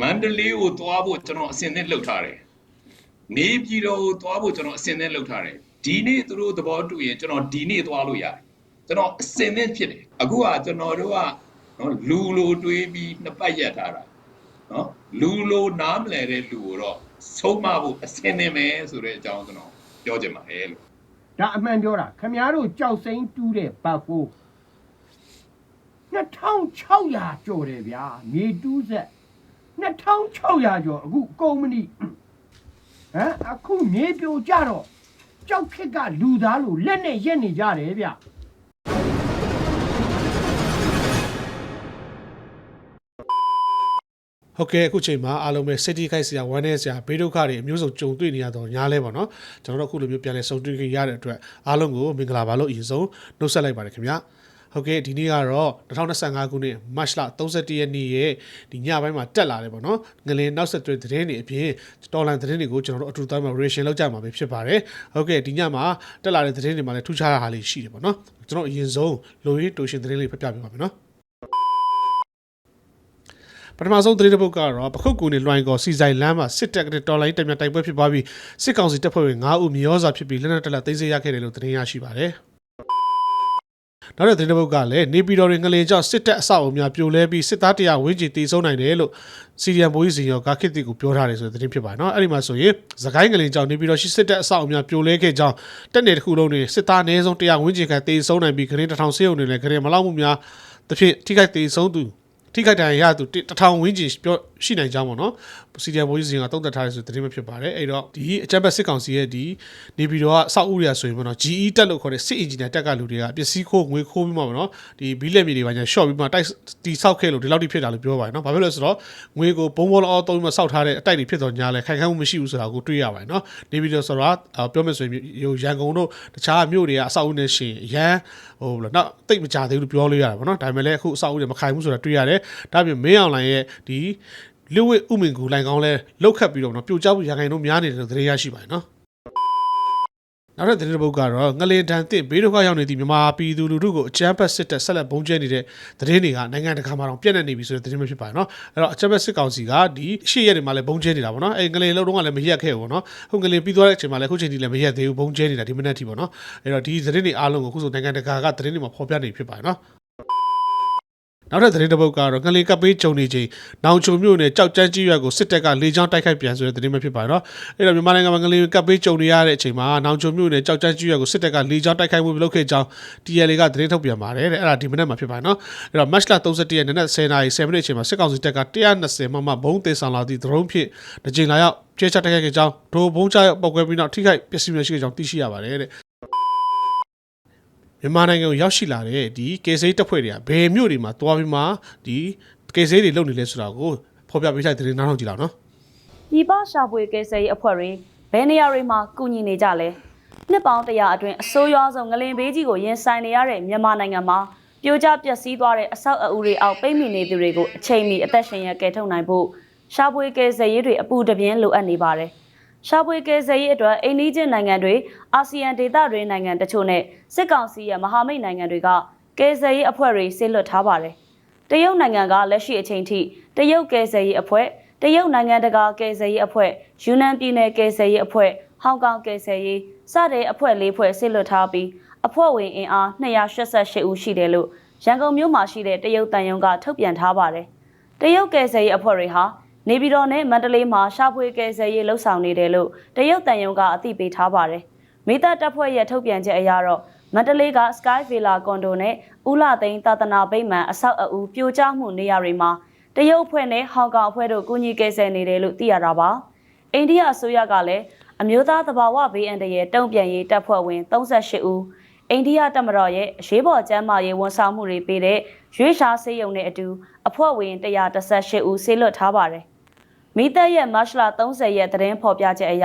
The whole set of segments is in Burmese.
မန္တလေးကိုသွားဖို့ကျွန်တော်အစင်နဲ့လှုပ်ထားတယ်နေပြည်တော်ကိုသွားဖို့ကျွန်တော်အစင်နဲ့လှုပ်ထားတယ်ဒီနေ့သူတို့သဘောတူရင်ကျွန်တော်ဒီနေ့သွားလို့ရတယ်ကျွန်တော်အစင်နဲ့ဖြစ်တယ်အခုကကျွန်တော်တို့ကနော်လူလိုတွေးပြီးနှစ်ပတ်ရက်ထားတာနော်လူလိုနားမလဲတဲ့လူကိုတော့ဆုံးမဖို့အစင်နဲ့မယ်ဆိုတဲ့အကြောင်းကျွန်တော်ပြောချင်ပါတယ်လို့ဒါအမှန်ပြောတာခမည်းတော်ကြောက်စိမ့်တူးတဲ့ဘတ်ကို2600ကျော်တယ်ဗျာမြေတူးဆက် 2600ကျော်အခုကုမ္ပဏီဟမ်အခုမြေပြိုကြတော့ကြောက်ခက်ကလူသားလို့လက်နဲ့ရက်နေကြတယ်ဗျဟုတ်ကဲ့အခုချိန်မှာအားလုံးပဲစိတ်ထိခိုက်စရာဝမ်းနည်းစရာဘေးဒုက္ခတွေအမျိုးစုံကြုံတွေ့နေရတော့ညားလဲပါတော့ကျွန်တော်တို့အခုလိုမျိုးပြန်လဲဆုံတွေ့ကြရတဲ့အတွက်အားလုံးကိုမင်္ဂလာပါလို့အရင်ဆုံးနှုတ်ဆက်လိုက်ပါတယ်ခင်ဗျာ ဟုတ်ကဲ့ဒီနေ့ကတော့2025ခုနှစ်မတ်လ31ရက်နေ့ရဲ့ဒီညပိုင်းမှာတက်လာတယ်ပေါ့နော်ငလင်နောက်ဆက်တွဲသတင်းတွေအပြင်တော်လန်သတင်းတွေကိုကျွန်တော်တို့အထူးသားမှာ reaction လုပ်ကြမှာပဲဖြစ်ပါတယ်ဟုတ်ကဲ့ဒီညမှာတက်လာတဲ့သတင်းတွေမှာလည်းထူးခြားတဲ့ဟာလေးရှိတယ်ပေါ့နော်ကျွန်တော်အရင်ဆုံးလိုရင်းတိုရှင်သတင်းလေးဖတ်ပြပေးပါမယ်နော်ပထမဆုံးသတင်းတစ်ပုဒ်ကတော့ပခုတ်ကူနေလွိုင်းကောစီဆိုင်လမ်းမှာစစ်တပ်ကတော်လိုင်းတက်မြတ်တိုက်ပွဲဖြစ်ပွားပြီးစစ်ကောင်စီတပ်ဖွဲ့ဝင်9ဦးမြေရောစာဖြစ်ပြီးလက်နက်တက်လက်သိမ်းဆည်းရခဲ့တယ်လို့သတင်းရရှိပါတယ်။ နောက်တဲ့သတင်းတစ်ပုဒ်ကလည်းနေပြည်တော်တွင်ငလင်ကြောင့်စစ်တပ်အဆောက်အအုံများပြိုလဲပြီးစစ်သားတရာဝင်းကျင်တီးဆုံးနိုင်တယ်လို့စီရီယံဘိုးကြီးစီရောဂါခစ်တီကိုပြောထားတယ်ဆိုတဲ့သတင်းဖြစ်ပါတယ်နော်။အဲ့ဒီမှာဆိုရင်သခိုင်းငလင်ကြောင့်နေပြည်တော်ရှိစစ်တပ်အဆောက်အအုံများပြိုလဲခဲ့ကြောင်းတက်နယ်တစ်ခုလုံးတွင်စစ်သားအနည်းဆုံးတရာဝင်းကျင်ခန့်တီးဆုံးနိုင်ပြီးခရင်တစ်ထောင်ဆေးရုံတွေလည်းခရင်မလောက်မှုများတစ်ဖြစ်ထိခိုက်တီးဆုံးသူထိခိုက်ဒဏ်ရာရသူတထောင်ဝန်းကျင်ပြောရှိနိုင်ကြောင်းပေါ့နော်စီဒီယံဘိုးကြီးစီကတုံးသက်ထားရဆိုတဲ့သတင်းပဲဖြစ်ပါတယ်အဲ့တော့ဒီအကြမ်းဖက်စစ်ကောင်စီရဲ့ဒီနေပြည်တော်ကအဆောက်အဦတွေဆိုရင်ပေါ့နော် GE တက်လို့ခေါ်တဲ့စစ်အင်ဂျင်နီယာတက်ကလူတွေကပစ္စည်းခိုးငွေခိုးပြီးမှပေါ့နော်ဒီဘီလက်မြေတွေပါညာရှော့ပြီးမှတိုက်တီဆောက်ခဲ့လို့ဒီလောက်ထိဖြစ်တာလို့ပြောပါတယ်နော်ဘာဖြစ်လို့လဲဆိုတော့ငွေကိုဘုံဘောလောသုံးပြီးမှစောက်ထားတဲ့အတိုက်တွေဖြစ်တော့ညာလဲခိုင်ခန့်မှုမရှိဘူးဆိုတာကိုတွေ့ရပါတယ်နော်နေပြည်တော်ဆိုတာပြောမယ်ဆိုရင်ရန်ကုန်တို့တခြားမြို့တွေကအဆောက်အဦနဲ့ရှင်ရန်ဟိုဘယ်လိုနော်တိတ်မကြသေးဘူးလို့ပြောလို့ရတယ်ပေါ့နော်ဒါပေမဲ့လည်းအခုအဆောက်အဦတွေမခိုင်ဘူးဆိုတာတွေ့ရတယ်ဒါပြင်မင်းအောင်လိုင်ရဲ့ဒီ လူဝိဥမင်ကူလိုင်ကောင်းလဲလောက်ခတ်ပြီးတော့နော်ပြိုကျမှုရခိုင်တို့များနေတယ်လို့သတင်းရရှိပါတယ်နော်နောက်တဲ့သတင်းတစ်ပုဒ်ကတော့ငလင်တန်တစ်ဘေးဒုက္ခရောက်နေသည့်မြန်မာပြည်သူလူထုကိုအကြမ်းဖက်စစ်တပ်ဆက်လက်ပုံကျဲနေတဲ့သတင်းတွေကနိုင်ငံတကာမှာတော့ပြန့်နှံ့နေပြီဆိုတဲ့သတင်းပဲဖြစ်ပါတယ်နော်အဲ့တော့အကြမ်းဖက်စစ်ကောင်စီကဒီရှေ့ရက်တွေမှာလည်းပုံကျဲနေတာပေါ့နော်အဲ့ငလင်လုံးတော့ကလည်းမရက်ခဲ့ဘူးပေါ့နော်ဟုတ်ငလင်ပြီးသွားတဲ့အချိန်မှာလည်းအခုချိန်ထိလည်းမရက်သေးဘူးပုံကျဲနေတာဒီမနေ့ထိပေါ့နော်အဲ့တော့ဒီသတင်းတွေအားလုံးကိုအခုဆိုနိုင်ငံတကာကသတင်းတွေမှာဖော်ပြနေဖြစ်ပါတယ်နော် နောက်ထပ်သတင်းတစ်ပုဒ်ကတော့ငလင်ကပ်ပေးကြုံနေချိန်နောင်ချုံမြို့နယ်ကြောက်ကြမ်းကြီးရွက်ကိုစစ်တပ်ကလေကြောင်းတိုက်ခိုက်ပြန်ဆိုတဲ့သတင်းပဲဖြစ်ပါတယ်နော်အဲ့တော့မြန်မာနိုင်ငံမှာငလင်ကပ်ပေးကြုံနေရတဲ့အချိန်မှာနောင်ချုံမြို့နယ်ကြောက်ကြမ်းကြီးရွက်ကိုစစ်တပ်ကလေကြောင်းတိုက်ခိုက်မှုပြုလုပ်ခဲ့ကြောင်း TLA ကသတင်းထုတ်ပြန်ပါတယ်တဲ့အဲ့ဒါဒီမနေ့မှာဖြစ်ပါတယ်နော်အဲ့တော့ match လ31ရက်နေ့နဲ့10နာရီ10မိနစ်အချိန်မှာစစ်ကောင်စီတပ်က120မမဘုံသေးဆောင်လာသည့် drone ဖြင့်တစ်ချိန်လာရောက်ကျဲချတိုက်ခိုက်ခဲ့ကြောင်းဒိုဘုံချရောက်ပောက်ကွဲပြီးနောက်ထိခိုက်ပျက်စီးမှုရှိခဲ့ကြောင်းသိရှိရပါတယ်တဲ့ မြန်မာနိုင်ငံကိုရောက်ရှိလာတဲ့ဒီကေဆေးတပ်ဖွဲ့တွေကဘယ်မြို့တွေမှာတွားပြီးမှဒီကေဆေးတွေလုပ်နေလဲဆိုတာကိုဖော်ပြပေးလိုက်တဲ့နောက်ထောင်ကြည့်လောက်နော်ဒီပရှာဖွေကဲဆယ်ရေးအဖွဲ့တွေဘယ်နေရာတွေမှာကူညီနေကြလဲနှစ်ပေါင်းတရာအတွင်းအဆိုးရွားဆုံးငလင်ဘေးကြီးကိုရင်ဆိုင်နေရတဲ့မြန်မာနိုင်ငံမှာပြိုကျပျက်စီးသွားတဲ့အဆောက်အဦတွေအောက်ပိတ်မိနေသူတွေကိုအချိန်မီအသက်ရှင်ရကယ်ထုတ်နိုင်ဖို့ရှာဖွေကဲဆယ်ရေးတွေအပူတပြင်းလိုအပ်နေပါတယ် ရှာဖွေကဲဆယ်ရေးအတွက်အိန္ဒိချင်းနိုင်ငံတွေအာဆီယံဒေသတွေနိုင်ငံတချို့နဲ့စစ်ကောင်စီရဲ့မဟာမိတ်နိုင်ငံတွေကကဲဆယ်ရေးအဖွဲ့တွေဆေးလွတ်ထားပါတယ်တရုတ်နိုင်ငံကလက်ရှိအချိန်ထိတရုတ်ကဲဆယ်ရေးအဖွဲ့တရုတ်နိုင်ငံတကာကယ်ဆယ်ရေးအဖွဲ့ယူနန်ပြည်နယ်ကယ်ဆယ်ရေးအဖွဲ့ဟောင်ကောင်ကယ်ဆယ်ရေးစတဲ့အဖွဲ့လေးဖွဲ့ဆစ်လွတ်ထားပြီးအဖွဲ့ဝင်အင်အား288ဦးရှိတယ်လို့ရန်ကုန်မြို့မှာရှိတဲ့တရုတ်တန်ယုံကထုတ်ပြန်ထားပါတယ်။တရုတ်ကယ်ဆယ်ရေးအဖွဲ့တွေဟာ နေပြည်တော်နဲ့မန္တလေးမှာရှာဖွေကယ်ဆယ်ရေးလှုပ်ဆောင်နေတယ်လို့တရုတ်တန်ယုံကအသိပေးထားပါတယ်။မိသားတပ်ဖွဲ့ရဲ့ထုတ်ပြန်ချက်အရတော့မန္တလေးက Sky Villa ကွန်ဒိုနဲ့ဦးလာသိန်းသာသနာဗိမာန်အဆောက်အဦပြိုကျမှုနေရာတွေမှာတရုတ်အဖွဲ့နဲ့ဟောင်ကောင်အဖွဲ့တို့ကူညီကယ်ဆယ်နေတယ်လို့သိရတာပါ။အိန္ဒိယအစိုးရကလည်းအမျိုးသားသဘာဝဘေးအန္တရာယ်တုံ့ပြန်ရေးတပ်ဖွဲ့ဝင်38ဦးအိန္ဒိယတပ်မတော်ရဲ့အရေးပေါ်ကျန်းမာရေးဝန်ဆောင်မှုတွေပေးတဲ့ရွေးရှားဆေးရုံနဲ့အတူအဖွဲ့ဝင်118ဦးဆေးလွတ်ထားပါတယ်။ မိသက်ရဲ့မတ်လ30ရက်သတင်းဖော်ပြချက်အရ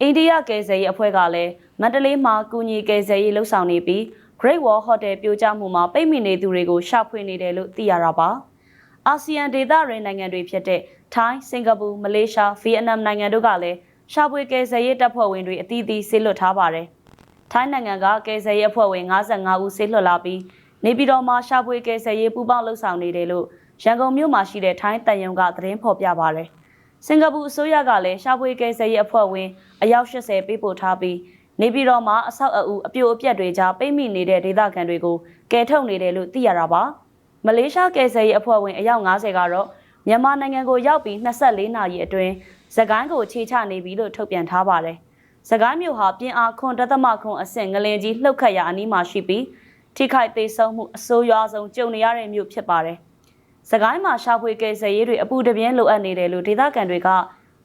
အိန္ဒိယကယ်ဆယ်ရေးအဖွဲ့ကလည်းမန္တလေးမှာကူညီကယ်ဆယ်ရေးလှုပ်ဆောင်နေပြီး Great Wall Hotel ပြိုကျမှုမှာပိတ်မိနေသူတွေကိုရှာဖွေနေတယ်လို့သိရတာပါ။အာဆီယံဒေသရင်းနိုင်ငံတွေဖြစ်တဲ့ထိုင်း၊စင်ကာပူ၊မလေးရှား၊ဗီယက်နမ်နိုင်ငံတို့ကလည်းရှာဖွေကယ်ဆယ်ရေးတပ်ဖွဲ့ဝင်တွေအသီးသီးဆေးလွတ်ထားပါတယ်။ထိုင်းနိုင်ငံကကယ်ဆယ်ရေးအဖွဲ့ဝင်55ဦးဆေးလွတ်လာပြီးနေပြည်တော်မှာရှာဖွေကယ်ဆယ်ရေးပူးပေါင်းလှုပ်ဆောင်နေတယ်လို့ရန်ကုန်မြို့မှာရှိတဲ့ထိုင်းတန်ယုံကသတင်းဖော်ပြပါရယ် စင်ကာပူအစိုးရကလည်းရှာဖွေကယ်ဆယ်ရေးအဖွဲ့ဝင်အယောက်80ပေးပို့ထားပြီးနေပြည်တော်မှာအဆောက်အဦအပြိုအပျက်တွေကြားပိတ်မိနေတဲ့ဒေသခံတွေကိုကယ်ထုတ်နေတယ်လို့သိရတာပါမလေးရှားကယ်ဆယ်ရေးအဖွဲ့ဝင်အယောက်90ကတော့မြန်မာနိုင်ငံကိုရောက်ပြီး24နာရီအတွင်းသကိုင်းကိုခြေချနေပြီလို့ထုတ်ပြန်ထားပါတယ်။သကိုင်းမြို့ဟာပြင်းအားခွန်တသမခွန်အဆင့်ငလင်ကြီးလှုပ်ခတ်ရာအနီးမှာရှိပြီးထိခိုက်သေးဆုံးမှုအဆိုးရွားဆုံးကြုံနေရတဲ့မြို့ဖြစ်ပါတယ်။ သကိုင်းမှာရှာဖွေကယ်ဆယ်ရေးတွေအပူတပြင်းလိုအပ်နေတယ်လို့ဒေသခံတွေက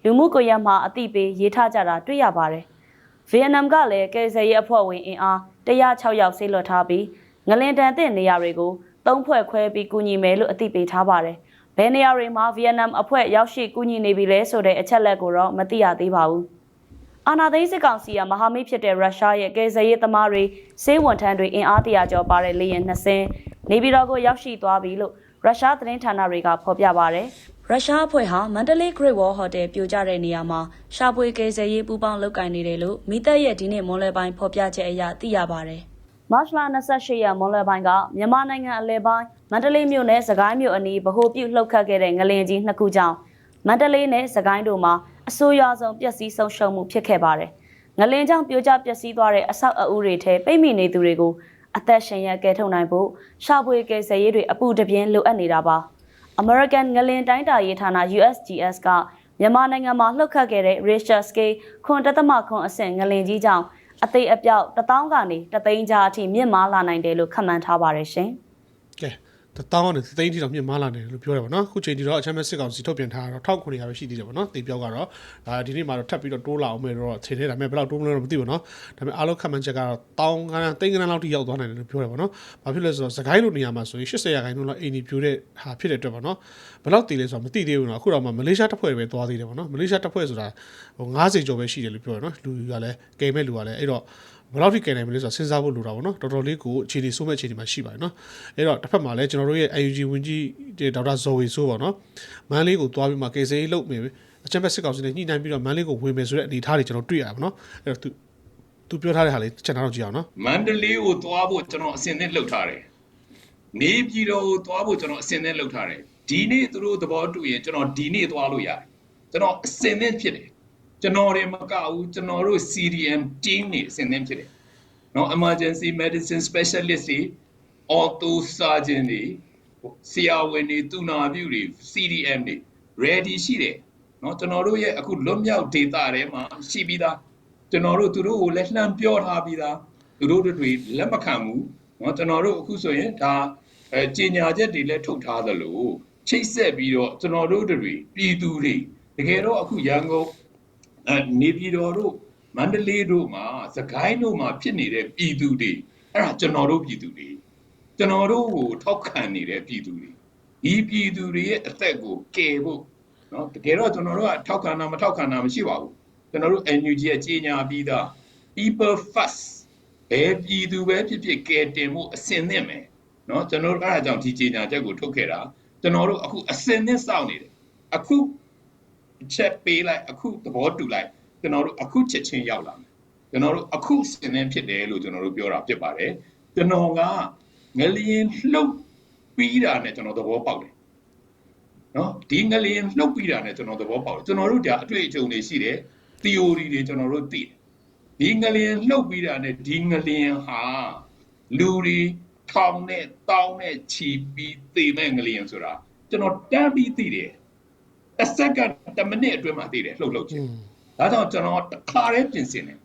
လူမှုကွန်ရက်မှာအသိပေးရေးထားကြတာတွေ့ရပါတယ်။ဗီယက်နမ်ကလည်းကယ်ဆယ်ရေးအဖွဲ့ဝင်အင်အား106ယောက်ဆေးလွှတ်ထားပြီးငလင်တန်တဲ့နေရာတွေကိုသုံးဖွဲ့ခွဲပြီးကူညီမယ်လို့အသိပေးထားပါတယ်။ဘယ်နေရာတွေမှာဗီယက်နမ်အဖွဲ့ရောက်ရှိကူညီနေပြီလဲဆိုတဲ့အချက်လက်ကိုတော့မသိရသေးပါဘူး။အာနာသိန်းစစ်ကောင်စီကမဟာမိတ်ဖြစ်တဲ့ရုရှားရဲ့ကယ်ဆယ်ရေးသမားတွေစေးဝန်ထမ်းတွေအင်အားတရာကျော်ပါတဲ့လေယာဉ်နှစ်စင်းနေပြည်တော်ကိုရောက်ရှိသွားပြီလို့ ရုရှားသတင်းဌာနတွေကဖော်ပြပါရယ်။ရုရှားအဖွဲ့ဟာမန္တလေး Great Wall Hotel ပြိုကျတဲ့နေရာမှာရှာဖွေကယ်ဆယ်ရေးပူးပေါင်းလုပ်ကိုင်နေတယ်လို့မိသက်ရဲ့ဒီနေ့မွန်လွယ်ပိုင်းဖော်ပြချက်အရသိရပါရယ်။မတ်လ28ရက်မွန်လွယ်ပိုင်းကမြန်မာနိုင်ငံအလဲပိုင်းမန္တလေးမြို့နယ်စကိုင်းမြို့အနီးဗဟိုပြုလှုပ်ခတ်ခဲ့တဲ့ငလင်ကြီးနှစ်ခုကြောင့်မန္တလေးနဲ့စကိုင်းတို့မှာအဆိုးရွားဆုံးပျက်စီးဆုံးရှုံးမှုဖြစ်ခဲ့ပါတယ်။ငလင်ကြောင့်ပြိုကျပျက်စီးသွားတဲ့အဆောက်အဦတွေထဲပိတ်မိနေသူတွေကို အသက်ရှင်ရကယ်ထုတ်နိုင်ဖို့ရှာဖွေကယ်ဆယ်ရေးတွေအပူတပြင်းလိုအပ်နေတာပါ။ American ငလင်တိုင်းတာရေးဌာန USGS ကမြန်မာနိုင်ငံမှာလှုပ်ခတ်ခဲ့တဲ့ Richter scale ခွန်တသမခွန်အဆင့်ငလင်ကြီးကြောင့်အသေးအပြောက်1000ကနေ3သိန်းကြားအထိမြင့်မားလာနိုင်တယ်လို့ခန့်မှန်းထားပါတယ်ရှင်။ကဲ တတောင်းနဲ့သသိန်းတိတောင်မြင့်မားလာတယ်လို့ပြောတယ်ဗောနော်အခုချိန်ဒီတော့အချမ်းမဲ့စစ်ကောင်စီထုတ်ပြန်ထားတာတော့1900ပဲရှိသေးတယ်ဗောနော်တေပြောက်ကတော့ဒါဒီနေ့မှာတော့ထပ်ပြီးတော့တိုးလာအောင်မယ်တော့ချိန်နေတာမဲ့ဘယ်လောက်တိုးမလဲတော့မသိဘူးနော်ဒါပေမဲ့အားလုံးခံမှန်းချက်ကတော့တောင်းကန်းသိန်းကန်းလောက်ထိရောက်သွားနိုင်တယ်လို့ပြောတယ်ဗောနော်ဘာဖြစ်လဲဆိုတော့စကိုင်းလိုနေရာမှာဆိုရင်80ရာခိုင်နှုန်းလောက်အိမ်ကြီးပြိုတဲ့ဟာဖြစ်တဲ့အတွက်ဗောနော်ဘယ်လောက်တည်လဲဆိုတော့မသိသေးဘူးနော်အခုတော့မှမလေးရှားတပ်ဖွဲ့ပဲသွားသေးတယ်ဗောနော်မလေးရှားတပ်ဖွဲ့ဆိုတာဟို90ကျော်ပဲရှိတယ်လို့ပြောတယ်နော်လူကလည်းကယ်မဲ့လူကလည်းအဲ့တော့ ဘယ်လောက်ထိကယ်နိုင်မလဲဆိုတာစဉ်းစားဖို့လိုတာပေါ့နော်တော်တော်လေးကိုအခြေအနေဆိုးမဲ့အခြေအနေမှာရှိပါတယ်နော်အဲ့တော့တစ်ဖက်မှာလည်းကျွန်တော်တို့ရဲ့ AUG ဝင်ကြီးဒေါက်တာဇော်ဝေဆိုးပေါ့နော်မန်းလေးကိုသွားပြီးမှကေစေးလုပ်မယ်အချက်မဲ့စစ်ကောင်စီနဲ့ညှိနှိုင်းပြီးတော့မန်းလေးကိုဝင်မယ်ဆိုတဲ့အနေအထားတွေကျွန်တော်တွေ့ရပါတော့နော်အဲ့တော့သူသူပြောထားတဲ့ဟာလေးချက်ထားတော့ကြည့်အောင်နော်မန္တလေးကိုသွားဖို့ကျွန်တော်အစင်သင့်လှုပ်ထားတယ်နေပြည်တော်ကိုသွားဖို့ကျွန်တော်အစင်သင့်လှုပ်ထားတယ်ဒီနေ့သူတို့သဘောတူရင်ကျွန်တော်ဒီနေ့သွားလို့ရတယ်ကျွန်တော်အစင်သင့်ဖြစ်တယ် ကျွန်တော်တွေမကဘူးကျွန်တော်တို့ CDM team တွေအဆင်သင့်ဖြစ်တယ်နော် emergency medicine specialist တွေ ortho surgeon တွေဆရာဝန်တွေသူနာပြုတွေ CDM တွေ ready ရှိတယ်နော်ကျွန်တော်တို့ရဲ့အခုလွတ်မြောက်ဒေတာထဲမှာရှိပြီးသားကျွန်တော်တို့သူတို့ကိုလက်လှမ်းပြောထားပြီးသားသူတို့တွေလက်မခံဘူးနော်ကျွန်တော်တို့အခုဆိုရင်ဒါအဲကြီးညာချက်တွေလည်းထုတ်ထားသလိုချိတ်ဆက်ပြီးတော့ကျွန်တော်တို့တွေပြည်သူတွေတကယ်တော့အခုရန်ကုန် နေပြည်တော်တို့မန္တလေးတို့မှာစကိုင်းတို့မှာဖြစ်နေတဲ့ပြည်သူတွေအဲ့ဒါကျွန်တော်တို့ပြည်သူတွေကျွန်တော်တို့ကိုထောက်ခံနေတဲ့ပြည်သူတွေဒီပြည်သူတွေရဲ့အသက်ကိုကယ်ဖို့နော်တကယ်တော့ကျွန်တော်တို့ကထောက်ခံတာမထောက်ခံတာမရှိပါဘူးကျွန်တော်တို့ NUG ရဲ့ကြီးညာပြီးသား people first ဘယ်ပြည်သူပဲဖြစ်ဖြစ်ကယ်တင်မှုအစင်သင့်မယ်နော်ကျွန်တော်တို့အားအကြောင်းဒီကြီးညာချက်ကိုထုတ်ခဲ့တာကျွန်တော်တို့အခုအစင်သင့်စောင့်နေတယ်အခု ချက်ပေးလိုက်အခုသဘောတူလိုက်ကျွန်တော်တို့အခုချက်ချင်းရောက်လာမယ်ကျွန်တော်တို့အခုစင်သင့်ဖြစ်တယ်လို့ကျွန်တော်တို့ပြောတာဖြစ်ပါတယ်ကျွန်တော်ကငလျင်လှုပ်ပြီးတာနဲ့ကျွန်တော်သဘောပေါက်တယ်နော်ဒီငလျင်လှုပ်ပြီးတာနဲ့ကျွန်တော်သဘောပေါက်တယ်ကျွန်တော်တို့ဒါအတွေ့အကြုံတွေရှိတယ် theory တွေကျွန်တော်တို့သိတယ်ဒီငလျင်လှုပ်ပြီးတာနဲ့ဒီငလျင်ဟာလူတွေထောင်နဲ့တောင်းနဲ့ချီပြီးသေမဲ့ငလျင်ဆိုတာကျွန်တော်တန်းပြီးသိတယ် တစ်စက္ကန့်တစ်မိနစ်အတွင်းမှာသိတယ်လှုပ်လှုပ်ချင်းဒါကြောင့်ကျွန်တော်တစ်ခါတည်းပြင်ဆင်တယ်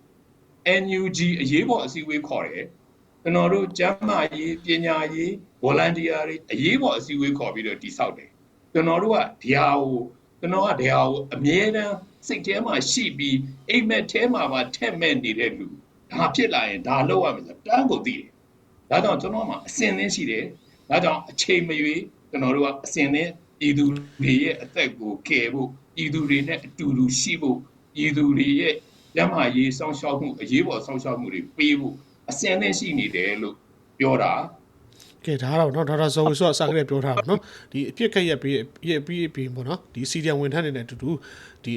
NUG အရေးပေါ်အစည်းအဝေးခေါ်တယ်ကျွန်တော်တို့ကျန်းမာရေးပညာရေး volunteer တွေအရေးပေါ်အစည်းအဝေးခေါ်ပြီးတော့တိဆောက်တယ်ကျွန်တော်တို့ကဒီဟာကိုကျွန်တော်ကဒီဟာကိုအမြဲတမ်းစိတ်ထဲမှာရှိပြီးအိမ်မက်ထဲမှာပါထက်မဲ့နေတဲ့လူဒါဖြစ်လာရင်ဒါလောက်ရမယ်ဆိုတန်းကိုသိတယ်။ဒါကြောင့်ကျွန်တော်မှအစင်သင်းရှိတယ်။ဒါကြောင့်အချိန်မရွေးကျွန်တော်တို့ကအစင်သင်း ပြည်သူတွေရဲ့အသက်ကိုကယ်ဖို့ပြည်သူတွေနဲ့အတူတူရှိဖို့ပြည်သူတွေရဲ့ရမရေးစောင့်ရှောက်မှုအရေးပေါ်စောင့်ရှောက်မှုတွေပေးဖို့အစင်သင်းရှိနေတယ်လို့ပြောတာ ကဲဒါကတော့เนาะဒေါက်တာဇော်ဝေဆိုအစကတည်းကပြောထားတာเนาะဒီအပြစ်ခက်ရက်ပြီးရပြီးပြီးပေါ့เนาะဒီစီဒီယံဝန်ထမ်းတွေနဲ့အတူတူဒီ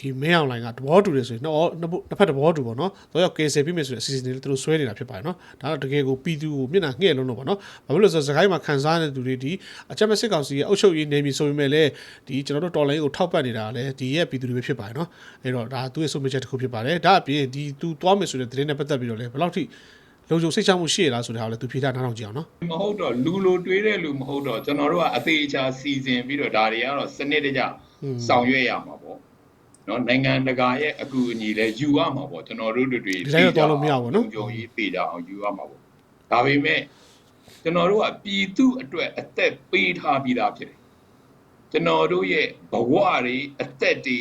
ဒီမင်းအောင်လိုင်းကသဘောတူတယ်ဆိုရင်တော့နှစ်ဖက်နှစ်ဖက်သဘောတူပေါ့နော်တော့ရောက်ကယ်ဆယ်ပြီးမယ်ဆိုတဲ့အစီအစဉ်တွေသူတို့ဆွဲနေတာဖြစ်ပါတယ်နော်ဒါတော့တကယ်ကိုပြည်သူကိုမျက်နှာငှဲ့လုံးလို့ပေါ့နော်ဘာဖြစ်လို့လဲဆိုတော့စကိုင်းမှာခံစားနေတဲ့သူတွေဒီအချက်မဲ့စစ်ကောင်စီရဲ့အုပ်ချုပ်ရေးနေပြီဆိုပေမဲ့လည်းဒီကျွန်တော်တို့တော်လိုင်းကိုထောက်ပံ့နေတာလည်းဒီရဲ့ပြည်သူတွေပဲဖြစ်ပါတယ်နော်အဲ့တော့ဒါသူ့ရဲ့ဆုံးဖြတ်ချက်တစ်ခုဖြစ်ပါတယ်ဒါအပြင်ဒီသူသွားမယ်ဆိုတဲ့သတင်းနဲ့ပတ်သက်ပြီးတော့လည်းဘယ်လောက်ထိလုံခြုံစိတ်ချမှုရှိရလားဆိုတာကိုလည်းသူဖြေထားနားထောင်ကြည့်အောင်နော်မဟုတ်တော့လူလိုတွေးတဲ့လူမဟုတ်တော့ကျွန်တော်တို့ကအသေးအချာစီစဉ်ပြီးတော့ဒါတွေကတော့စနစ်တကျဆောင်ရွက်ရမှာပေါ့ နော်နိုင်ငံတကာရဲ့အကူအညီလည်းယူရမှာပေါ့ကျွန်တော်တို့တွေတွေဒီတိုင်းတော့သွားလို့မရဘူးနော်ကြုံကြီးသိကြအောင်ယူရမှာပေါ့ဒါပေမဲ့ကျွန်တော်တို့ကပြည်သူအတွက်အသက်ပေးထားပြီးသားဖြစ်တယ်ကျွန်တော်တို့ရဲ့ဘဝတွေအသက်တွေ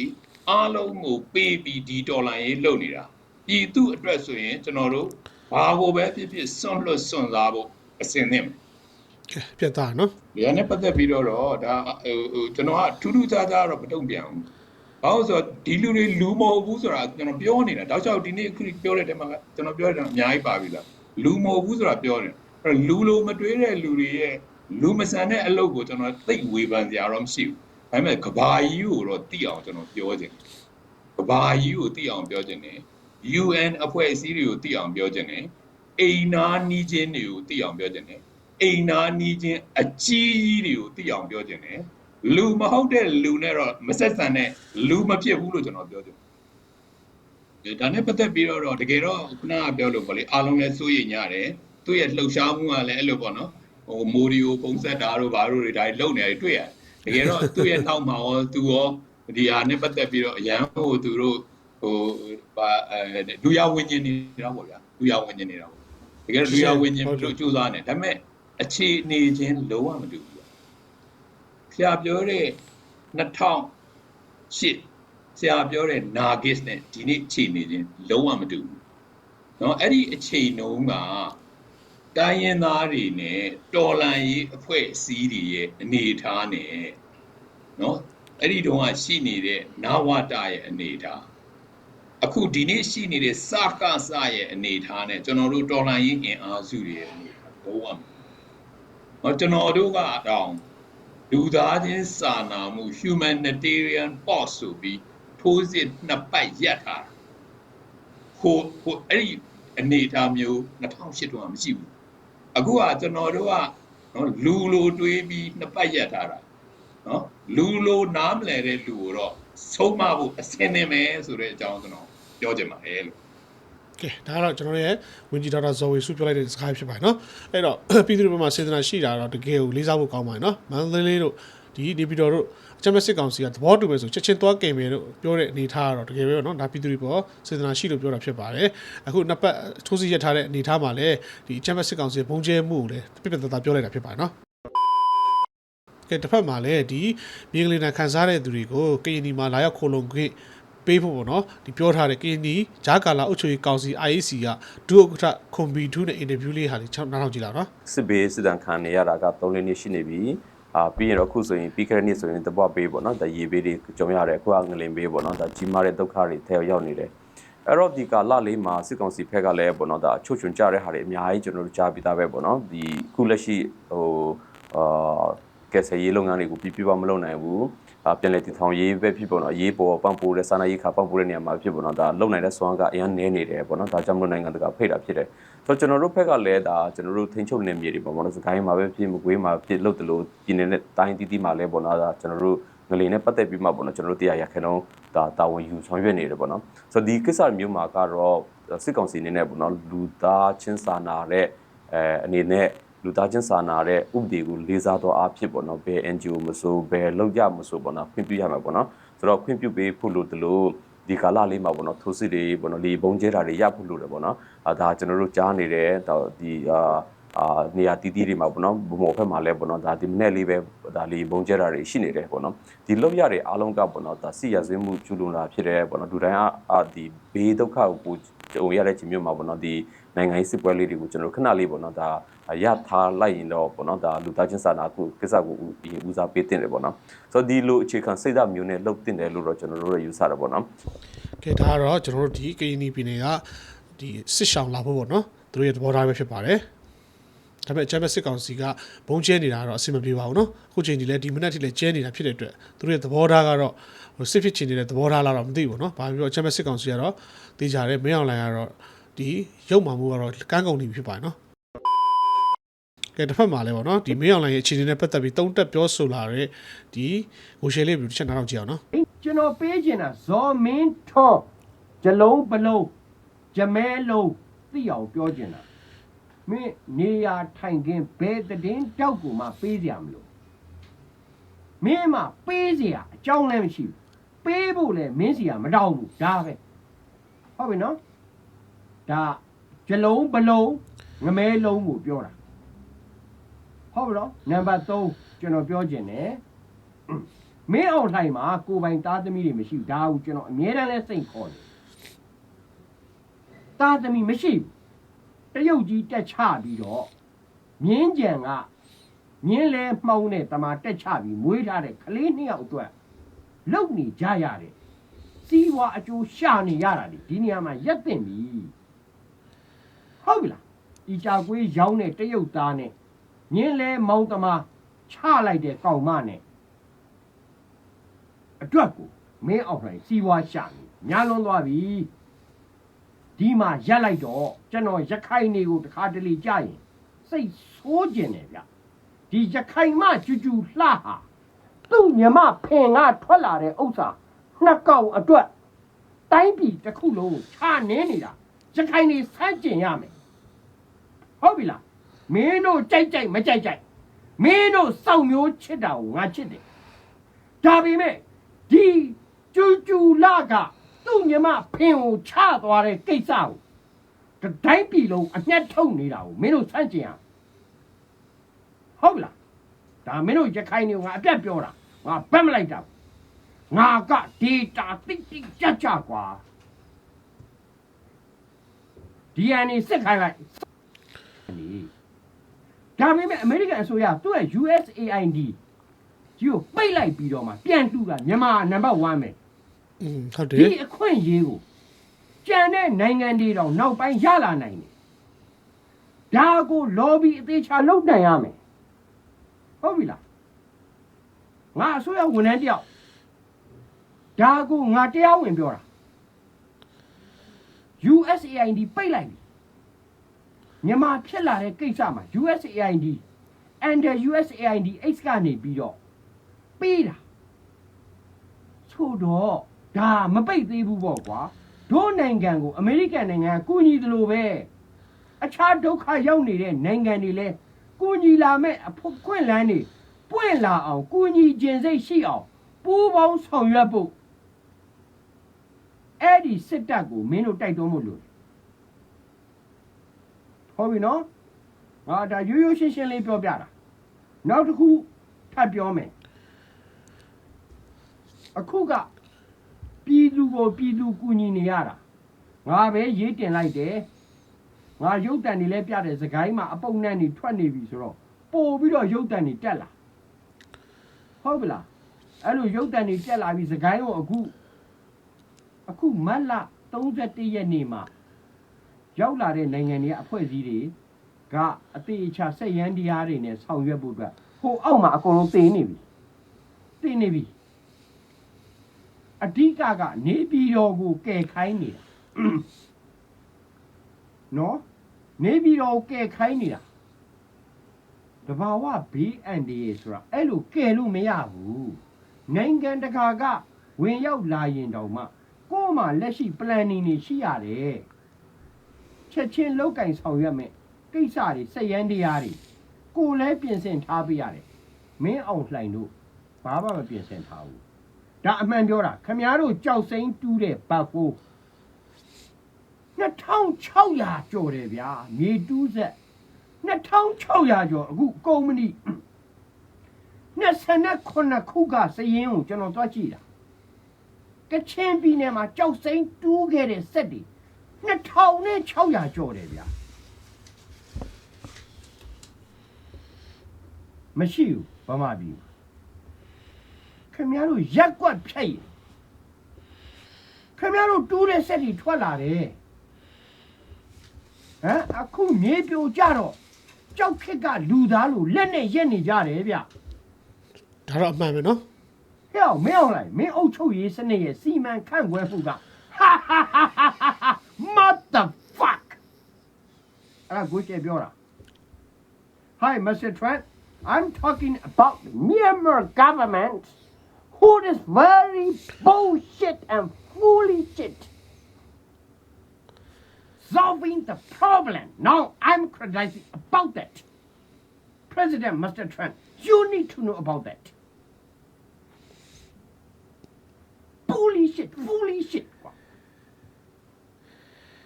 အားလုံးကိုပေးပြီးဒီဒေါ်လာရေးလုပ်နေတာပြည်သူအတွက်ဆိုရင်ကျွန်တော်တို့ဘာကိုပဲဖြစ်ဖြစ်စွန့်လွတ်စွန့်စားဖို့အစဉ်သင့်မယ်ကဲပြတ်သားနော်။ဒီနဲ့ပတ်သက်ပြီးတော့တော့ဒါဟိုဟိုကျွန်တော်ကထူးထူးခြားခြားတော့မတုံ့ပြန်ဘူး။ ဘာလို့ဆိုတော့ဒီလူတွေလူမဟုတ်ဘူးဆိုတာကျွန်တော်ပြောနေတာ။တောက်လျှောက်ဒီနေ့အခုပြောတဲ့တဲမှာကကျွန်တော်ပြောတဲ့တဲမှာအများကြီးပါပြီလား။လူမဟုတ်ဘူးဆိုတာပြောနေတယ်။အဲ့တော့လူလိုမတွေးတဲ့လူတွေရဲ့လူမဆန်တဲ့အလုပ်ကိုကျွန်တော်သိဝေဖန်စရာတော့မရှိဘူး။ဒါပေမဲ့ကဘာကြီးကိုတော့သိအောင်ကျွန်တော်ပြောခြင်း။ကဘာကြီးကိုသိအောင်ပြောခြင်းနဲ့ UN အဖွဲ့အစည်းတွေကိုသိအောင်ပြောခြင်းနဲ့အိမ်နာနီးချင်းတွေကိုသိအောင်ပြောခြင်းနဲ့အိမ်နာနီးချင်းအကြီးကြီးတွေကိုသိအောင်ပြောခြင်းတယ် လူမဟုတ်တဲ့လူနဲ့တော့မဆက်ဆံတဲ့လူမဖြစ်ဘူးလို့ကျွန်တော်ပြောချင်တယ်ဒါနဲ့ပတ်သက်ပြီးတော့တကယ်တော့ခုနကပြောလို့ပေါ့လေအားလုံးလည်းစိုးရိမ်ကြတယ်သူ့ရဲ့လှုပ်ရှားမှုကလည်းအဲ့လိုပေါ့နော်ဟိုမိုဒီယိုပုံဆက်တာတို့ဘာတို့တွေဒါတွေလုံနေတယ်တွေ့ရတယ်တကယ်တော့သူ့ရဲ့နောက်မှာရောသူရောဒီဟာနဲ့ပတ်သက်ပြီးတော့အရန်ဟိုသူတို့ဟိုဘာအဲလူရဝင်းကျင်နေတာပေါ့ဗျာလူရဝင်းကျင်နေတာပေါ့တကယ်လူရဝင်းကျင်လို့ကြိုးစားနေဒါပေမဲ့အခြေအနေချင်းလုံးဝမတူဘူး။ ဆရာပြောတဲ့2008ဆရာပြောတဲ့ Nagis နဲ့ဒီနေ့အခြေအနေချင်းလုံးဝမတူဘူး။เนาะအဲ့ဒီအချိန်တုန်းကတိုင်းရင်းသားတွေနဲ့တော်လန်ရေးအဖွဲ့အစည်းတွေရဲ့အနေအထားနဲ့เนาะအဲ့ဒီတုန်းကရှိနေတဲ့နဝတရဲ့အနေအထားအခုဒီနေ့ရှိနေတဲ့စကစရဲ့အနေအထားနဲ့ကျွန်တော်တို့တော်လန်ရေးအင်အားစုတွေရဲ့အနေအထားလုံးဝမတူဘူး ဟောကျွန်တော်တို့ကတော့ လူသားချင်းစာနာမှု humanitarian pause ဆိုပြီးထိုးစစ်နှစ်ပတ်ရပ်ထားတာဟိုဟိုအဲ့ဒီအနေအထားမျိုး2008တုန်းကမရှိဘူးအခုကကျွန်တော်တို့ကနော်လူလိုတွေးပြီးနှစ်ပတ်ရပ်ထားတာနော်လူလိုနားမလဲတဲ့လူကိုတော့ဆုံးမဖို့အစင်းနေမယ်ဆိုတဲ့အကြောင်းကျွန်တော်ပြောချင်ပါတယ်လို့ ကဲဒါကတော့ကျွန်တော်ရဲ့ဝင်ကြီးဒေါက်တာဇော်ဝေစုပြောလိုက်တဲ့စကားဖြစ်ပါတယ်နော်အဲ့တော့ပြည်သူတွေဘက်မှာစေတနာရှိတာတော့တကယ်ကိုလေးစားဖို့ကောင်းပါတယ်နော်မန္တလေးတို့ဒီနေပြည်တော်တို့အချမ်းမစစ်ကောင်စီကသဘောတူမယ်ဆိုချက်ချင်းသွားကင်မယ်လို့ပြောတဲ့အနေထားကတော့တကယ်ပဲနော်ဒါပြည်သူတွေပေါ်စေတနာရှိလို့ပြောတာဖြစ်ပါတယ်အခုနှစ်ပတ်ထိုးစီရထားတဲ့အနေထားမှာလည်းဒီအချမ်းမစစ်ကောင်စီဘုံကျဲမှုကိုလည်းပြပြတသားပြောလိုက်တာဖြစ်ပါတယ်နော်ကဲတစ်ဖက်မှာလည်းဒီမြေကလေးနာခန်းစားတဲ့သူတွေကိုကရင်နီမှာလာရောက်ခိုလုံခွင့် ပေးဖို့ပေါ့နော်ဒီပြောထားတဲ့ကရင်နီဂျာကာလာအုပ်ချုပ်ရေးကောင်စီ IEC ကဒုဥက္ကဋ္ဌခွန်ဘီထူးနဲ့အင်တာဗျူးလေးဟာလေး6နောက်ကြည့်လာနော်စစ်ဘေးစစ်တမ်းခံနေရတာက3လနှစ်ရှိနေပြီအာပြီးရင်တော့အခုဆိုရင်ပြီးခဲ့တဲ့နှစ်ဆိုရင်တပွားပေးပေါ့နော်ဒါရေဘေးတွေကြုံရတယ်အခုကငလင်ဘေးပေါ့နော်ဒါကြီးမားတဲ့ဒုက္ခတွေထဲရောက်နေတယ်အဲ့တော့ဒီကာလလေးမှာစစ်ကောင်စီဖက်ကလည်းပေါ့နော်ဒါအချုပ်ချွန်ကြတဲ့ဟာတွေအများကြီးကျွန်တော်တို့ကြားပြီးသားပဲပေါ့နော်ဒီအခုလက်ရှိဟိုအာကယ်ဆယ်ရေးလုပ်ငန်းတွေကိုပြပြပမလုပ်နိုင်ဘူးအာ ပြန်လည်တည်ထောင်ရေးပဲဖြစ်ပေါ့နော်အရေးပေါ်ပံ့ပိုးတဲ့စာနာရေးခါပံ့ပိုးတဲ့နေရာမှာဖြစ်ပေါ့နော်ဒါလုံနိုင်တဲ့စွမ်းကအရင်နေနေတယ်ပေါ့နော်ဒါကြောင့်မလို့နိုင်ငံတကာဖိတ်တာဖြစ်တယ်ဆိုတော့ကျွန်တော်တို့ဖက်ကလည်းဒါကျွန်တော်တို့ထိန်းချုပ်နေမြေတွေပေါ့နော်စကိုင်းမှာပဲဖြစ်မကွေးမှာဖြစ်လို့တလို့ပြည်နယ်နဲ့တိုင်းတီးတီးမှာလည်းပေါ့နော်ဒါကျွန်တော်တို့ငလင်နဲ့ပတ်သက်ပြီးမှပေါ့နော်ကျွန်တော်တို့တရားရခဲတော့ဒါတာဝန်ယူဆောင်ရွက်နေတယ်ပေါ့နော်ဆိုတော့ဒီကိစ္စမျိုးမှာကတော့စစ်ကောင်စီအနေနဲ့ပေါ့နော်လူသားချင်းစာနာတဲ့အဲအနေနဲ့ လူသားချင်းစာနာတဲ့ဥပဒေကိုလေးစားတော့အဖြစ်ပေါ့နော်ဘယ် NGO မဆိုဘယ်လောက်ရမဆိုပေါ့နော်ခွင့်ပြုရမှာပေါ့နော်ဆိုတော့ခွင့်ပြုပေးဖို့လို့တလို့ဒီကာလလေးမှာပေါ့နော်ထိုးစစ်တွေပေါ့နော်လေဘုံကျဲတာတွေရဖို့လို့တယ်ပေါ့နော်အာဒါကျွန်တော်တို့ကြားနေတယ်ဒါဒီအာအာနေရာတီးတီးတွေမှာပေါ့နော်ဘုံမော်ဖက်မှာလည်းပေါ့နော်ဒါဒီမနေ့လေးပဲဒါလေဘုံကျဲတာတွေရှိနေတယ်ပေါ့နော်ဒီလောက်ရတွေအားလုံးကပေါ့နော်ဒါစီရဆွေးမှုကျူလွန်တာဖြစ်တယ်ပေါ့နော်လူတိုင်းအာဒီဘေးဒုက္ခကိုကိုကြုံရတဲ့ချိန်မျိုးမှာပေါ့နော်ဒီနိုင်ငံရေးစစ်ပွဲလေးတွေကိုကျွန်တော်ခဏလေးပေါ့နော်ဒါ ရထားလိုက်ရင်တော့ပေါ့နော်ဒါလူသားချင်းစာနာခုကိစ္စကိုဒီဦးစားပေးတင်တယ်ပေါ့နော်ဆိုတော့ဒီလိုအခြေခံစိတ်ဓာတ်မျိုးနဲ့လှုပ်တင်တယ်လို့တော့ကျွန်တော်တို့ရယူဆတယ်ပေါ့နော် ကဲဒါကတော့ကျွန်တော်တို့ဒီကရင်နီပြည်နယ်ကဒီစစ်ရှောင်းလာဖို့ပေါ့နော်သူတို့ရဲ့သဘောထားပဲဖြစ်ပါတယ် ဒါပေမဲ့အချမ်းဘက်စစ်ကောင်စီကဘုံကျဲနေတာကတော့အဆင်မပြေပါဘူးเนาะအခုချိန်ဒီလဲဒီမနက်ထိလဲကျဲနေတာဖြစ်တဲ့အတွက်သူတို့ရဲ့သဘောထားကတော့ဟိုစစ်ဖြစ်ချင်နေတဲ့သဘောထားလားတော့မသိဘူးเนาะဘာဖြစ်လို့အချမ်းဘက်စစ်ကောင်စီကတော့တေချာတယ်မင်းအောင်လိုင်ကတော့ဒီရုပ်မှမှုကတော့ကန်းကုန်နေပြီဖြစ်ပါတယ်เนาะ ကဲတစ်ဖက်မှာလဲပေါ့နော်ဒီမင်းအောင်လိုင်ရဲ့အခြေအနေနဲ့ပတ်သက်ပြီးတုံးတက်ပြောဆိုလာတဲ့ဒီကိုရှယ်လေးပြီးတစ်ချက်နားတော့ကြည့်အောင်နော်ကျွန်တော်ပေးချင်တာဇော်မင်းထွန်းဂျလုံးပလုံးဂျမဲလုံးသိအောင်ပြောချင်တာမင်းနေရထိုင်ခင်းဘယ်တည်င်းတောက်ကိုမှပေးစရာမလိုမင်းမပေးစရာအကြောင်းလည်းမရှိဘူးပေးဖို့လည်းမင်းစီကမတောင်းဘူးဒါပဲဟုတ်ပြီနော်ဒါဂျလုံးပလုံးငမဲလုံးကိုပြောတာ ဟုတ်ပြီနော်နံပါတ်3ကျွန်တော်ပြောချင်တယ်မင်းအောင်လှိုင်မှာကိုယ်ပိုင်သားသမီးတွေမရှိဘူးဒါကိုကျွန်တော်အမြဲတမ်းလဲစိတ်ခေါ်တယ်သားသမီးမရှိဘူးတရုတ်ကြီးတက်ချပြီးတော့မြင်းကြံကမြင်းလဲမှောင်းတဲ့တမာတက်ချပြီးမွေးထားတဲ့ကလေးနှစ်ယောက်အတွက်လုံနေကြရတယ်စီးပွားအကျိုးရှာနေရတာလေဒီနေရာမှာရက်တင်ပြီဟုတ်ပြီလားဒီကြာကွေးရောင်းတဲ့တရုတ်သားနဲ့ မြင်းလဲမောင်းတမာချလိုက်တဲ့ကောင်မနဲ့အတွက်ကိုမင်းအောက်တိုင်းစီးပွားရှာနေညာလွန်သွားပြီဒီမှာရက်လိုက်တော့ကျွန်တော်ရခိုင်နေကိုတခါတလေကြာရင်စိတ်ဆိုးကျင်တယ်ဗျဒီရခိုင်မကျူကျူလှဟာသူ့မြမဖင်ကထွက်လာတဲ့ဥစ္စာနှစ်ကောင်အတွက်တိုင်းပြည်တစ်ခုလုံးကိုခြာနေနေတာရခိုင်နေစမ်းကျင်ရမယ်ဟုတ်ပြီလား မင်းတို့ကြိုက်ကြိုက်မကြိုက်ကြိုက်မင်းတို့စောင့်မျိုးချစ်တာကိုငါချစ်တယ်ဒါပေမဲ့ဒီကျူကျူလာကသူ့မြမဖင်ကိုချသွားတဲ့ကိစ္စကိုတတိုင်းပြည်လုံးအမျက်ထုတ်နေတာကိုမင်းတို့စမ်းကြင်ရဟုတ်ပြီလားဒါမင်းတို့ရခိုင်နေငါအပြတ်ပြောတာငါဘက်မလိုက်တာငါကဒေတာတိတိကြကြကွာ DNA စစ်ခိုင်းလိုက် ဒါပေမဲ့အမေရိကန်အစိုးရသူ့ရဲ့ USAID ကြီးကိုပိတ်လိုက်ပြီးတော့မှပြန်တူတာမြန်မာနံပါတ်1ပဲอืมဟုတ်တဒီယ်အခွင့်အရေးကိုကြံတဲ့နိုင်ငံတွေတော့နောက်ပိုင်းရလာနိုင်တယ်ဒါကို lobby အသေးချာလုပ်နိုင်ရမယ်ဟုတ်ပြီလားငါအစိုးရဝန်ထမ်းတယောက်ဒါကိုငါတရားဝင်ပြောတာ USAID ပိတ်လိုက်ပြီ မြန်မာဖြစ်လာတဲ့ကိစ္စမှာ USAID and the USAID X ကနေပြီးတော့ပေးတာဆိုတော့ဒါမပိတ်သေးဘူးပေါ့ကွာတို့နိုင်ငံကိုအမေရိကန်နိုင်ငံကကူညီတယ်လို့ပဲအခြားဒုက္ခရောက်နေတဲ့နိုင်ငံတွေလဲကူညီလာမဲ့အဖို့ခွင့်လန်းနေပွင့်လာအောင်ကူညီခြင်းစိတ်ရှိအောင်ပူးပေါင်းဆောင်ရွက်ဖို့အဲ့ဒီစစ်တပ်ကိုမင်းတို့တိုက်တွန်းဖို့လို့ ဟုတ်ပြီနော်ငါဒါရိုးရိုးရှင်းရှင်းလေးပြောပြတာနောက်တစ်ခုထပ်ပြောမယ်အခုကပြည်သူကိုပြည်သူကူညီနေရတာငါပဲရေးတင်လိုက်တယ်ငါရုပ်တံတွေလည်းပြတယ်စကိုင်းမှာအပုပ်နဲ့နေထွက်နေပြီဆိုတော့ပို့ပြီးတော့ရုပ်တံတွေတက်လာဟုတ်ပြီလားအဲ့လိုရုပ်တံတွေတက်လာပြီစကိုင်းကိုအခုအခုမတ်လ31ရက်နေ့မှာ ရောက်လာတဲ့နိုင်ငံတွေကအဖွဲ့အစည်းတွေကအသေးအချာဆက်ရန်တရားတွေနဲ့ဆောင်ရွက်ဖို့အတွက်ဟိုအောက်မှာအကုန်လုံးတင်နေပြီတင်နေပြီအဓိကကနေပြည်တော်ကိုကယ်ခိုင်းနေတာနော်နေပြည်တော်ကိုကယ်ခိုင်းနေတာတဘာဝဘေးအန္တရာယ်ဆိုတာအဲ့လိုကယ်လို့မရဘူးနိုင်ငံတကာကဝင်ရောက်လာရင်တောင်မှကို့မှာလက်ရှိ planning တွေရှိရတယ် ချက်ချင်းလောက်ကင်ဆောင်ရွက်မယ်ကိစ္စတွေစက်ရန်တရားတွေကိုယ်လည်းပြင်ဆင်ထားပေးရတယ်မင်းအောင်လှိုင်တို့ဘာမှမပြင်ဆင်ထားဘူးဒါအမှန်ပြောတာခမည်းတော်ကြောက်စိမ့်တူးတဲ့ဘတ်ကို2600ကျော်တယ်ဗျာမြေတူးဆက်2600ကျော်အခုကုမ္ပဏီ29ခုကစရင်ကိုကျွန်တော်တွားကြည့်တာကချင်ပြည်နယ်မှာကြောက်စိမ့်တူးခဲ့တဲ့စက်တွေ 2600ကျော်တယ်ဗျာမရှိဘူးဗမာပြည်မှာခင်ဗျားတို့ရက်ကွက်ဖြတ်ရင်ခင်ဗျားတို့တူးတဲ့စက်တွေထွက်လာတယ်ဟမ်အခုမြေပြိုကြတော့ကြောက်ခက်ကလူသားလို့လက်နဲ့ရက်နေကြတယ်ဗျဒါတော့အမှန်ပဲနော်ဟဲ့အောင်မင်းအောင်လိုက်မင်းအုပ်ချုပ်ရေးစနစ်ရဲ့စီမံခန့်ခွဲမှုကဟာဟာဟာဟာ Motherfuck! Ah, and I'm Hi, Mr. Trent. I'm talking about the Myanmar government who is very bullshit and foolish shit. Solving the problem. Now I'm criticizing about that. President Mr. Trent, you need to know about that. Foolish, shit, bully shit.